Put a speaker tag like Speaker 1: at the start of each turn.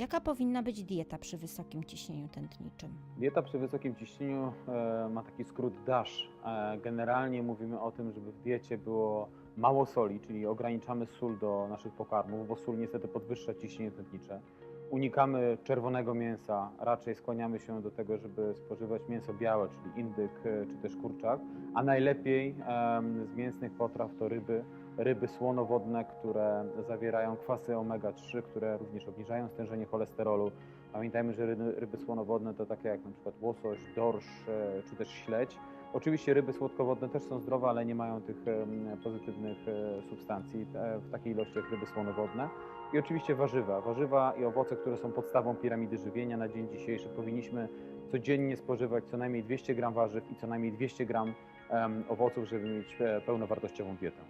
Speaker 1: Jaka powinna być dieta przy wysokim ciśnieniu tętniczym?
Speaker 2: Dieta przy wysokim ciśnieniu e, ma taki skrót DASH. E, generalnie mówimy o tym, żeby w diecie było mało soli, czyli ograniczamy sól do naszych pokarmów, bo sól niestety podwyższa ciśnienie tętnicze. Unikamy czerwonego mięsa, raczej skłaniamy się do tego, żeby spożywać mięso białe, czyli indyk e, czy też kurczak, a najlepiej z mięsnych potraw to ryby, ryby słonowodne, które zawierają kwasy omega-3, które również obniżają stężenie cholesterolu. Pamiętajmy, że ryby, słonowodne to takie jak przykład łosoś, dorsz e, czy też śledź. Oczywiście ryby słodkowodne też są zdrowe, ale nie mają tych pozytywnych e, substancji e, w takiej ilości jak ryby słonowodne. I oczywiście warzywa. Warzywa i owoce, które są podstawą piramidy żywienia na dzień dzisiejszy. Powinniśmy codziennie spożywać co najmniej 200 gram warzyw i co najmniej 200 gram owoców, żeby mieć e, pełnowartościową dietę.